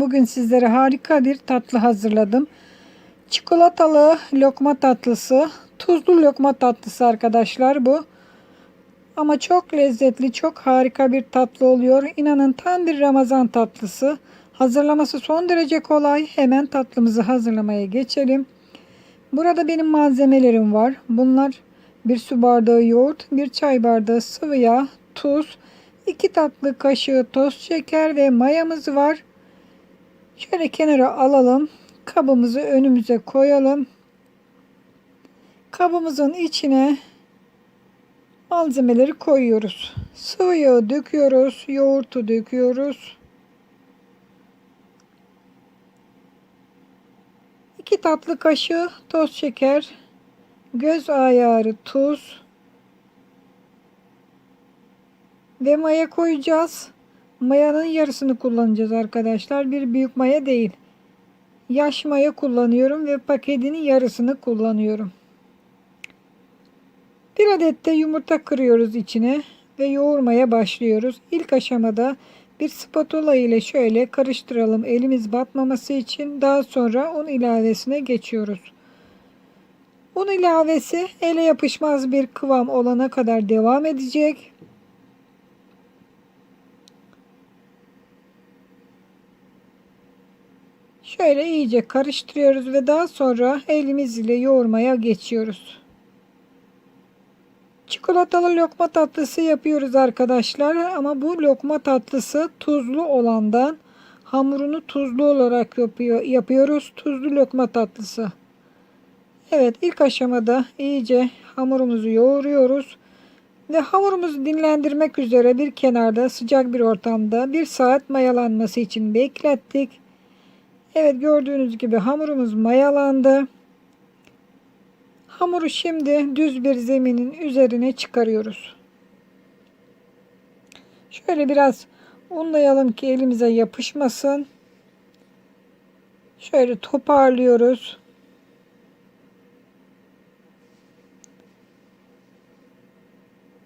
Bugün sizlere harika bir tatlı hazırladım. Çikolatalı lokma tatlısı, tuzlu lokma tatlısı arkadaşlar bu. Ama çok lezzetli, çok harika bir tatlı oluyor. İnanın tam bir Ramazan tatlısı. Hazırlaması son derece kolay. Hemen tatlımızı hazırlamaya geçelim. Burada benim malzemelerim var. Bunlar bir su bardağı yoğurt, bir çay bardağı sıvı yağ, tuz, 2 tatlı kaşığı toz şeker ve mayamız var. Şöyle kenara alalım. Kabımızı önümüze koyalım. Kabımızın içine malzemeleri koyuyoruz. Sıvı yağı döküyoruz. Yoğurtu döküyoruz. 2 tatlı kaşığı toz şeker, göz ayarı tuz ve maya koyacağız. Mayanın yarısını kullanacağız arkadaşlar. Bir büyük maya değil. Yaş maya kullanıyorum ve paketinin yarısını kullanıyorum. Bir adet de yumurta kırıyoruz içine ve yoğurmaya başlıyoruz. İlk aşamada bir spatula ile şöyle karıştıralım elimiz batmaması için. Daha sonra un ilavesine geçiyoruz. Un ilavesi ele yapışmaz bir kıvam olana kadar devam edecek. Şöyle iyice karıştırıyoruz ve daha sonra elimiz ile yoğurmaya geçiyoruz. Çikolatalı lokma tatlısı yapıyoruz arkadaşlar ama bu lokma tatlısı tuzlu olandan hamurunu tuzlu olarak yapıyor, yapıyoruz. Tuzlu lokma tatlısı. Evet ilk aşamada iyice hamurumuzu yoğuruyoruz. Ve hamurumuzu dinlendirmek üzere bir kenarda sıcak bir ortamda bir saat mayalanması için beklettik. Evet gördüğünüz gibi hamurumuz mayalandı. Hamuru şimdi düz bir zeminin üzerine çıkarıyoruz. Şöyle biraz unlayalım ki elimize yapışmasın. Şöyle toparlıyoruz.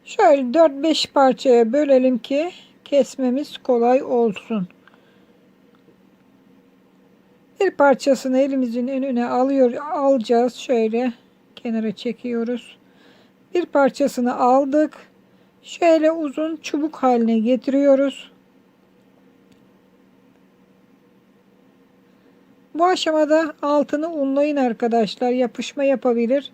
Şöyle 4-5 parçaya bölelim ki kesmemiz kolay olsun. Bir parçasını elimizin önüne alıyor alacağız. Şöyle kenara çekiyoruz. Bir parçasını aldık. Şöyle uzun çubuk haline getiriyoruz. Bu aşamada altını unlayın arkadaşlar. Yapışma yapabilir.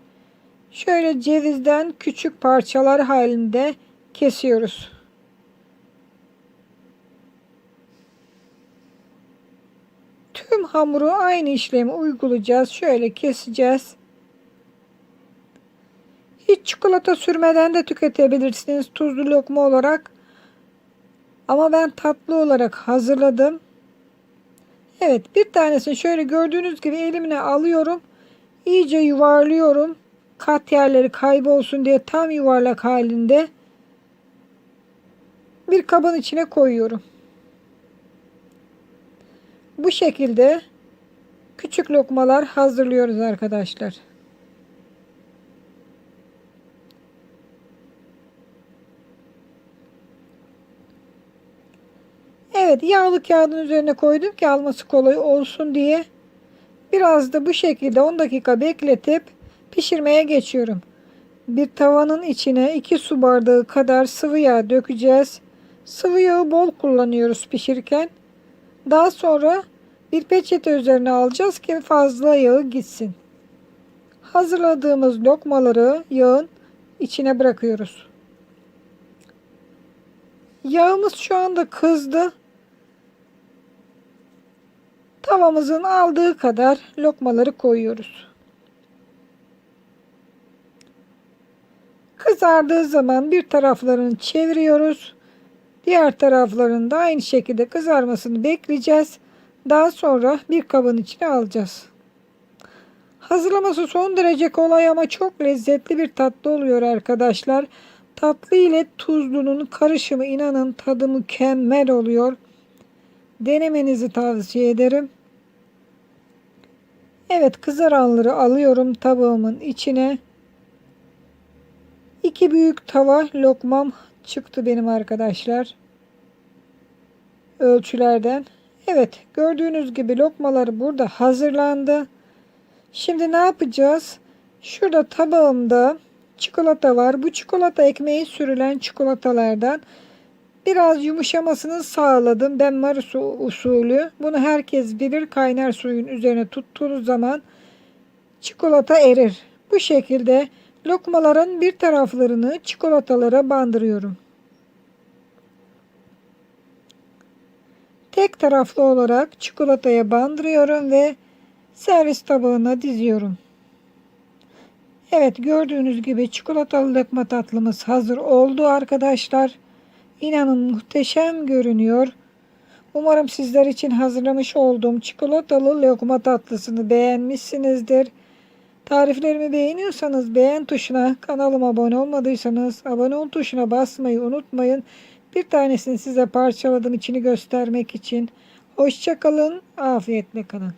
Şöyle cevizden küçük parçalar halinde kesiyoruz. Tüm hamuru aynı işlemi uygulayacağız. Şöyle keseceğiz. Hiç çikolata sürmeden de tüketebilirsiniz tuzlu lokma olarak. Ama ben tatlı olarak hazırladım. Evet bir tanesini şöyle gördüğünüz gibi elimle alıyorum. İyice yuvarlıyorum. Kat yerleri kaybolsun diye tam yuvarlak halinde bir kabın içine koyuyorum. Bu şekilde küçük lokmalar hazırlıyoruz arkadaşlar. Evet yağlı kağıdın üzerine koydum ki alması kolay olsun diye. Biraz da bu şekilde 10 dakika bekletip pişirmeye geçiyorum. Bir tavanın içine 2 su bardağı kadar sıvı yağ dökeceğiz. Sıvı yağı bol kullanıyoruz pişirirken. Daha sonra bir peçete üzerine alacağız ki fazla yağı gitsin. Hazırladığımız lokmaları yağın içine bırakıyoruz. Yağımız şu anda kızdı. Tavamızın aldığı kadar lokmaları koyuyoruz. Kızardığı zaman bir taraflarını çeviriyoruz. Diğer taraflarını da aynı şekilde kızarmasını bekleyeceğiz. Daha sonra bir kabın içine alacağız. Hazırlaması son derece kolay ama çok lezzetli bir tatlı oluyor arkadaşlar. Tatlı ile tuzlunun karışımı inanın tadı mükemmel oluyor. Denemenizi tavsiye ederim. Evet kızaranları alıyorum tabağımın içine. İki büyük tava lokmam çıktı benim arkadaşlar. Ölçülerden. Evet gördüğünüz gibi lokmalar burada hazırlandı. Şimdi ne yapacağız? Şurada tabağımda çikolata var. Bu çikolata ekmeği sürülen çikolatalardan biraz yumuşamasını sağladım. Ben Marusu usulü. Bunu herkes bilir. Kaynar suyun üzerine tuttuğunuz zaman çikolata erir. Bu şekilde lokmaların bir taraflarını çikolatalara bandırıyorum. Tek taraflı olarak çikolataya bandırıyorum ve servis tabağına diziyorum. Evet gördüğünüz gibi çikolatalı lokma tatlımız hazır oldu arkadaşlar. İnanın muhteşem görünüyor. Umarım sizler için hazırlamış olduğum çikolatalı lokma tatlısını beğenmişsinizdir. Tariflerimi beğeniyorsanız beğen tuşuna, kanalıma abone olmadıysanız abone ol tuşuna basmayı unutmayın. Bir tanesini size parçaladım içini göstermek için. Hoşçakalın, afiyetle kalın.